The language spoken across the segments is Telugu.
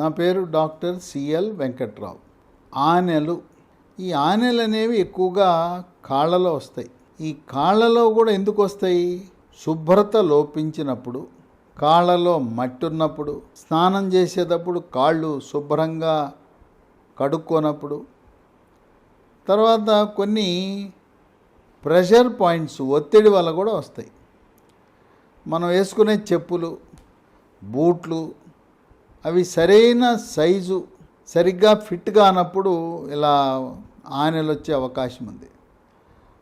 నా పేరు డాక్టర్ సిఎల్ వెంకట్రావు. ఆనెలు. ఈ ఆనెలు అనేవి ఎక్కువగా కాళ్ళలో వస్తాయి. ఈ కాళ్ళలో కూడా ఎందుకు వస్తాయి? శుభ్రత లోపించినప్పుడు కాళ్ళలో మట్టి ఉన్నప్పుడు స్నానం చేసేటప్పుడు కాళ్ళు శుభ్రంగా కడుక్కోనప్పుడు. తర్వాత కొన్ని ప్రెషర్ పాయింట్స్ ఒత్తిడి వల్ల కూడా వస్తాయి. మనం వేసుకునే చెప్పులు బూట్లు అవి సరైన సైజు సరిగ్గా ఫిట్ కానప్పుడు ఇలా ఆనెలు వచ్చే అవకాశం ఉంది.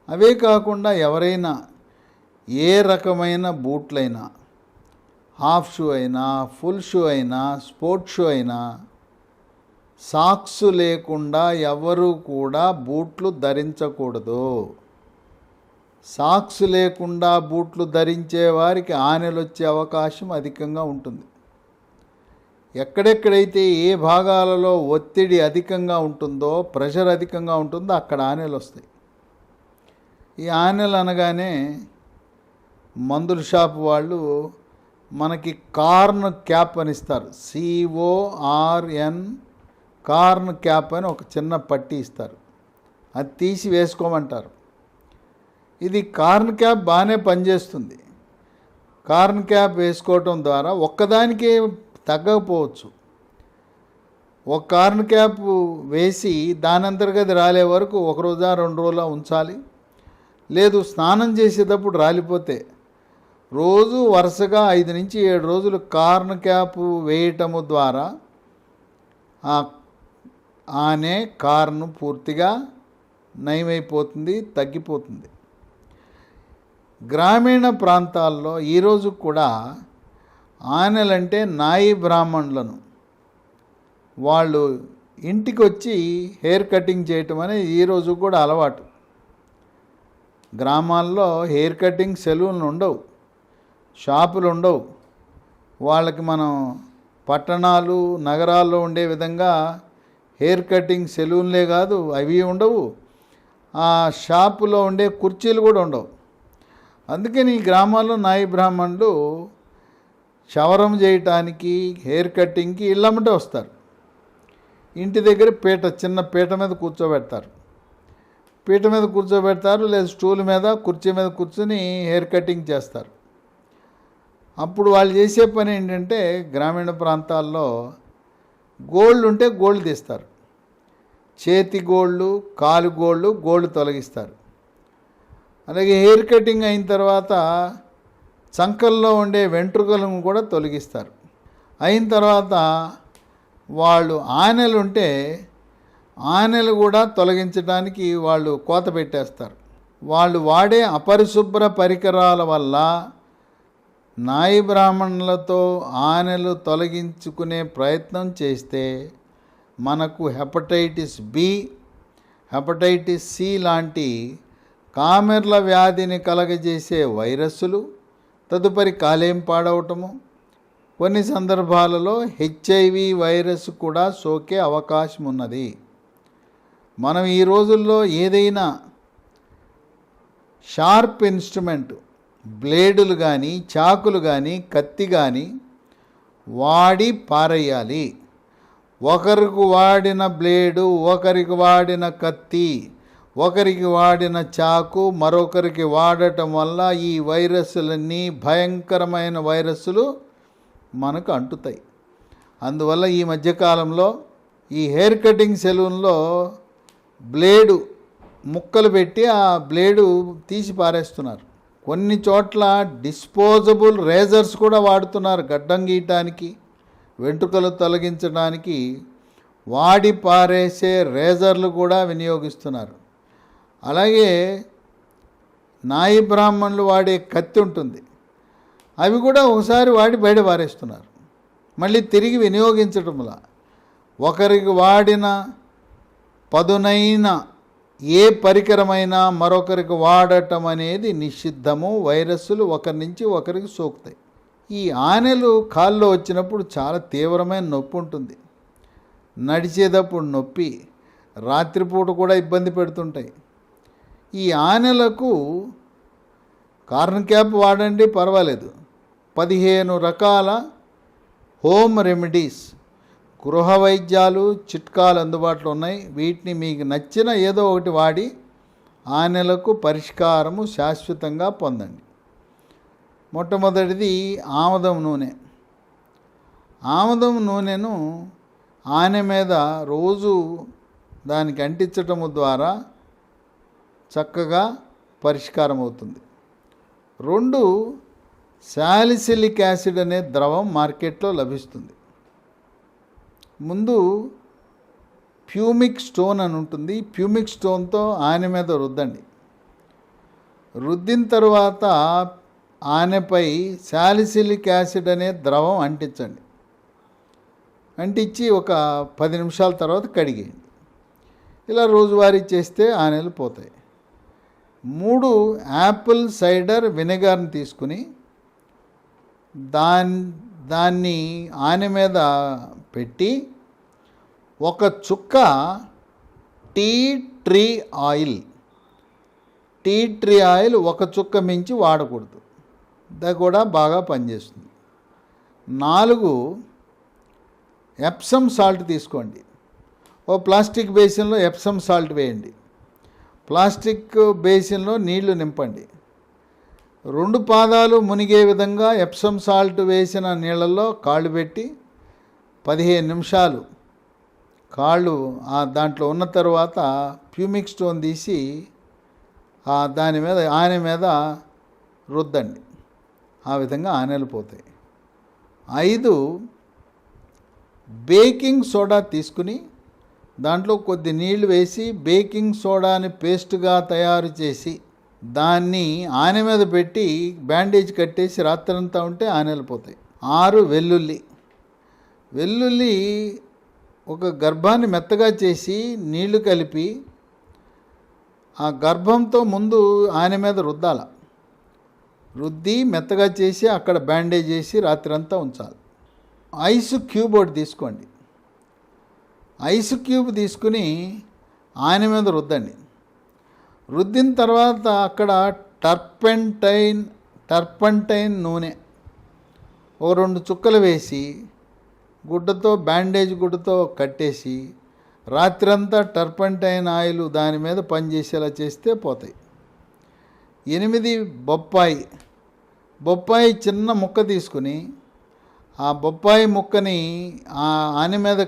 అవే కాకుండా ఎవరైనా ఏ రకమైన బూట్లైనా హాఫ్ షూ అయినా ఫుల్ షూ అయినా స్పోర్ట్స్ షూ అయినా సాక్స్ లేకుండా ఎవరు కూడా బూట్లు ధరించకూడదు. సాక్స్ లేకుండా బూట్లు ధరించే వారికి ఆనెలు వచ్చే అవకాశం అధికంగా ఉంటుంది. ఎక్కడెక్కడైతే ఏ భాగాలలో ఒత్తిడి అధికంగా ఉంటుందో ప్రెషర్ అధికంగా ఉంటుందో అక్కడ ఆనెలు వస్తాయి. ఈ ఆనెలు అనగానే మందుల షాప్ వాళ్ళు మనకి కార్న్ క్యాప్ అని ఇస్తారు. సిఓఆర్ఎన్ కార్న్ క్యాప్ అని ఒక చిన్న పట్టి ఇస్తారు. అది తీసి వేసుకోమంటారు. ఇది కార్న్ క్యాప్ బాగానే పనిచేస్తుంది. కార్న్ క్యాప్ వేసుకోవటం ద్వారా ఒక్కదానికే తగ్గకపోవచ్చు. ఒక కార్న్ క్యాప్ వేసి దాని అంతర్గతి రాలే వరకు ఒక రోజా రెండు రోజులా ఉంచాలి. లేదు స్నానం చేసేటప్పుడు రాలిపోతే రోజు వరుసగా ఐదు నుంచి ఏడు రోజులు కార్న్ క్యాప్ వేయటము ద్వారా ఆ ఆనే కార్ను పూర్తిగా నయమైపోతుంది తగ్గిపోతుంది. గ్రామీణ ప్రాంతాల్లో ఈరోజు కూడా ఆనెలంటే నాయి బ్రాహ్మణులను. వాళ్ళు ఇంటికి వచ్చి హెయిర్ కటింగ్ చేయటం అనేది ఈరోజు కూడా అలవాటు. గ్రామాల్లో హెయిర్ కటింగ్ సెలూన్లు ఉండవు షాపులు ఉండవు. వాళ్ళకి మనం పట్టణాలు నగరాల్లో ఉండే విధంగా హెయిర్ కటింగ్ సెలూన్లే కాదు అవి ఉండవు. ఆ షాపులో ఉండే కుర్చీలు కూడా ఉండవు. అందుకని ఈ గ్రామాల్లో నాయి బ్రాహ్మణులు క్షవరం చేయటానికి హెయిర్ కటింగ్కి ఇళ్ళమ్మటే వస్తారు. ఇంటి దగ్గర పీట చిన్న పీట మీద కూర్చోబెడతారు. పీట మీద కూర్చోబెడతారు లేదా స్టూల్ మీద కుర్చీ మీద కూర్చొని హెయిర్ కటింగ్ చేస్తారు. అప్పుడు వాళ్ళు చేసే పని ఏంటంటే గ్రామీణ ప్రాంతాల్లో గోల్డ్ ఉంటే గోల్డ్ తీస్తారు. చేతి గోళ్ళు కాలు గోళ్ళు గోల్డ్ తొలగిస్తారు. అలాగే హెయిర్ కటింగ్ అయిన తర్వాత చంకల్లో ఉండే వెంట్రుకలను కూడా తొలగిస్తారు. అయిన తర్వాత వాళ్ళు ఆనెలు ఉంటే ఆనెలు కూడా తొలగించడానికి వాళ్ళు కోత పెట్టేస్తారు. వాళ్ళు వాడే అపరిశుభ్ర పరికరాల వల్ల నాయి బ్రాహ్మణులతో ఆనెలు తొలగించుకునే ప్రయత్నం చేస్తే మనకు హెపటైటిస్ బి హెపటైటిస్ సి లాంటి కామెర్ల వ్యాధిని కలగజేసే వైరస్సులు తదుపరి కాలేయం పాడవటము. కొన్ని సందర్భాలలో హెచ్ఐవి వైరస్ కూడా సోకే అవకాశం ఉన్నది మనం ఈ రోజుల్లో ఏదైనా షార్ప్ ఇన్స్ట్రుమెంట్ బ్లేడులు కానీ చాకులు కానీ కత్తి కానీ వాడి పారేయాలి. ఒకరికి వాడిన బ్లేడు ఒకరికి వాడిన కత్తి ఒకరికి వాడిన చాకు మరొకరికి వాడటం వల్ల ఈ వైరస్లన్నీ భయంకరమైన వైరస్లు మనకు అంటుతాయి. అందువల్ల ఈ మధ్యకాలంలో ఈ హెయిర్ కటింగ్ సెలూన్లో బ్లేడు ముక్కలు పెట్టి ఆ బ్లేడు తీసి పారేస్తున్నారు. కొన్ని చోట్ల డిస్పోజబుల్ రేజర్స్ కూడా వాడుతున్నారు గడ్డం గీయటానికి వెంట్రుకలు తొలగించడానికి. వాడి పారేసే రేజర్లు కూడా వినియోగిస్తున్నారు. అలాగే నాయి బ్రాహ్మణులు వాడే కత్తి ఉంటుంది. అవి కూడా ఒకసారి వాడి బయట పారేస్తున్నారు మళ్ళీ తిరిగి వినియోగించటంలా ఒకరికి వాడిన పదునైన ఏ పరికరమైనా మరొకరికి వాడటం అనేది నిషిద్ధము. వైరస్సులు ఒకరి నుంచి ఒకరికి సోకుతాయి. ఈ ఆనెలు కాల్లో వచ్చినప్పుడు చాలా తీవ్రమైన నొప్పి ఉంటుంది. నడిచేటప్పుడు నొప్పి రాత్రిపూట కూడా ఇబ్బంది పెడుతుంటాయి. ఈ ఆనెలకు కార్న్ క్యాప్ వాడండి పర్వాలేదు. పదిహేను రకాల హోమ్ రెమెడీస్ గృహ వైద్యాలు చిట్కాలు అందుబాటులో ఉన్నాయి. వీటిని మీకు నచ్చిన ఏదో ఒకటి వాడి ఆనెలకు పరిష్కారము శాశ్వతంగా పొందండి. మొట్టమొదటిది ఆముదం నూనె. ఆముదం నూనెను ఆనె మీద రోజు దానికి అంటించటము ద్వారా చక్కగా పరిష్కారం అవుతుంది రెండు శాలిసిలిక్ యాసిడ్ అనే ద్రవం మార్కెట్లో లభిస్తుంది. ముందు ప్యూమిక్ స్టోన్ అని ఉంటుంది. ప్యూమిక్ స్టోన్తో ఆనె మీద రుద్దండి. రుద్దిన తర్వాత ఆనెపై శాలిసిలిక్ యాసిడ్ అనే ద్రవం అంటించండి. అంటించి ఒక పది నిమిషాల తర్వాత కడిగేయండి. ఇలా రోజువారీ చేస్తే ఆనెలు పోతాయి. మూడు యాపిల్ సైడర్ వినెగార్ని తీసుకుని దాన్ దాన్ని ఆనె మీద పెట్టి ఒక చుక్క tea tree oil. Tea tree oil ఒక చుక్క మించి వాడకూడదు. అది కూడా బాగా పనిచేస్తుంది. నాలుగు ఎప్సమ్ సాల్ట్ తీసుకోండి. ఓ ప్లాస్టిక్ బేసిన్లో ఎప్సమ్ సాల్ట్ వేయండి. ప్లాస్టిక్ బేసిన్లో నీళ్ళు నింపండి. రెండు పాదాలు మునిగే విధంగా ఎప్సమ్ సాల్ట్ వేసిన నీళ్ళల్లో కాళ్ళు పెట్టి పదిహేను నిమిషాలు. కాళ్ళు ఆ దాంట్లో ఉన్న తర్వాత ప్యూమిక్ స్టోన్ తీసి దాని మీద ఆనె మీద రుద్దండి. ఆ విధంగా ఆనెలు పోతాయి. ఐదు బేకింగ్ సోడా తీసుకుని దాంట్లో కొద్ది నీళ్ళు వేసి బేకింగ్ సోడాని పేస్ట్గా తయారు చేసి దాన్ని ఆనె మీద పెట్టి బ్యాండేజ్ కట్టేసి రాత్రంతా ఉంటే ఆనెలిపోతాయి ఆరు వెల్లుల్లి. వెల్లుల్లి ఒక గర్భాన్ని మెత్తగా చేసి నీళ్ళు కలిపి ఆ గర్భంతో ముందు ఆయన మీద రుద్దాల. రుద్ది మెత్తగా చేసి అక్కడ బ్యాండేజ్ చేసి రాత్రంతా ఉంచాలి. ఐస్ క్యూబ్ ఒకటి తీసుకోండి. ఐస్ క్యూబ్ తీసుకుని ఆయన మీద రుద్దండి. రుద్దిన తర్వాత అక్కడ టర్పెంటైన్ టర్పంటైన్ నూనె ఓ రెండు చుక్కలు వేసి గుడ్డతో బ్యాండేజ్ గుడ్డతో కట్టేసి రాత్రంతా టర్పంటైన్ ఆయిల్ దాని మీద పనిచేసేలా చేస్తే పోతాయి. ఎనిమిది బొప్పాయి బొప్పాయి చిన్న ముక్క తీసుకుని ఆ బొప్పాయి ముక్కని ఆ ఆని మీద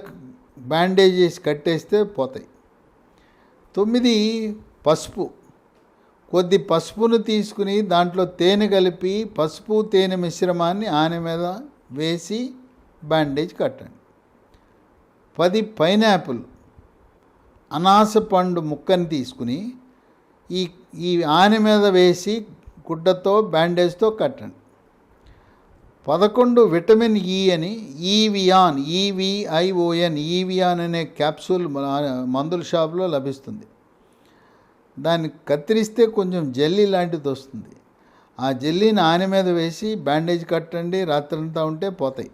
బ్యాండేజెస్ కట్టేస్తే పోతాయి. తొమ్మిది పసుపు. కొద్ది పసుపును తీసుకుని దాంట్లో తేనె కలిపి పసుపు తేనె మిశ్రమాన్ని ఆనె మీద వేసి బ్యాండేజ్ కట్టండి. పది పైనాపిల్ అనాస పండు ముక్కని తీసుకుని ఈ ఈ ఆనె మీద వేసి గుడ్డతో బ్యాండేజ్తో కట్టండి. పదకొండు విటమిన్ ఈ అని Evion E V I O N Evion అనే క్యాప్సూల్ మందుల షాప్లో లభిస్తుంది. దాన్ని కత్తిరిస్తే కొంచెం జెల్లీ లాంటిది వస్తుంది. ఆ జెల్లీని ఆన మీద వేసి బ్యాండేజ్ కట్టండి రాత్రంతా ఉంటే పోతాయి.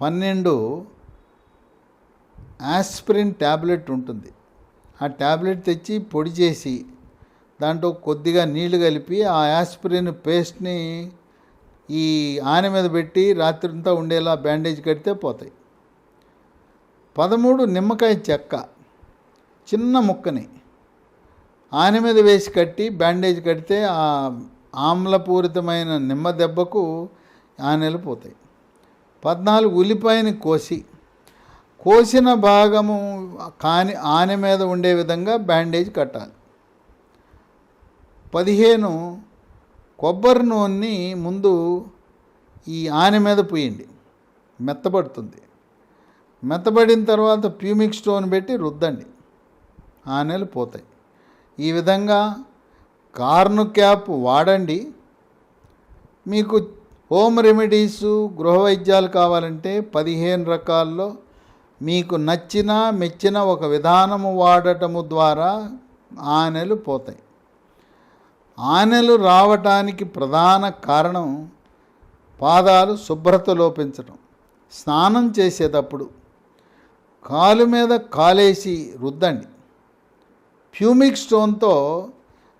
పన్నెండు ఆస్పిరిన్ ట్యాబ్లెట్ ఉంటుంది. ఆ ట్యాబ్లెట్ తెచ్చి పొడి చేసి దాంట్లో కొద్దిగా నీళ్ళు కలిపి ఆ ఆస్పిరిన్ పేస్ట్ని ఈ ఆన మీద పెట్టి రాత్రంతా ఉండేలా బ్యాండేజ్ కడితే పోతాయి. పదమూడు నిమ్మకాయ చెక్క చిన్న ముక్కని ఆన మీద వేసి కట్టి బ్యాండేజ్ కడితే ఆ ఆమ్లపూరితమైన నిమ్మ దెబ్బకు ఆనెలు పోతాయి. పద్నాలుగు ఉల్లిపాయని కోసి కోసిన భాగము కాని ఆనె మీద ఉండే విధంగా బ్యాండేజ్ కట్టాలి. పదిహేను కొబ్బరి నూనెని ముందు ఈ ఆనె మీద పోయండి. మెత్తబడుతుంది. మెత్తబడిన తర్వాత ప్యూమిక్ స్టోన్ పెట్టి రుద్దండి. ఆనెలు పోతాయి. ఈ విధంగా కార్ను క్యాప్ వాడండి. మీకు హోమ్ రెమెడీస్ గృహ వైద్యాలు కావాలంటే పదిహేను రకాల్లో మీకు నచ్చిన మెచ్చిన ఒక విధానము వాడటము ద్వారా ఆనెలు పోతాయి. ఆనెలు రావటానికి ప్రధాన కారణం పాదాలు శుభ్రత లోపించడం స్నానం చేసేటప్పుడు కాలు మీద కాలేసి రుద్దండి. ప్యూమిక్ స్టోన్తో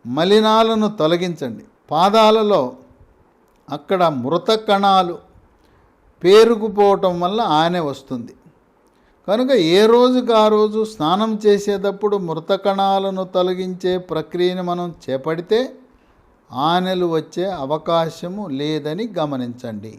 మలినాలను తొలగించండి. పాదాలలో అక్కడ మృత కణాలు పేరుకుపోవటం వల్ల ఆనె వస్తుంది. కనుక ఏ రోజుకి ఆ రోజు స్నానం చేసేటప్పుడు మృత కణాలను తొలగించే ప్రక్రియను మనం చేపడితే ఆనెలు వచ్చే అవకాశము లేదని గమనించండి.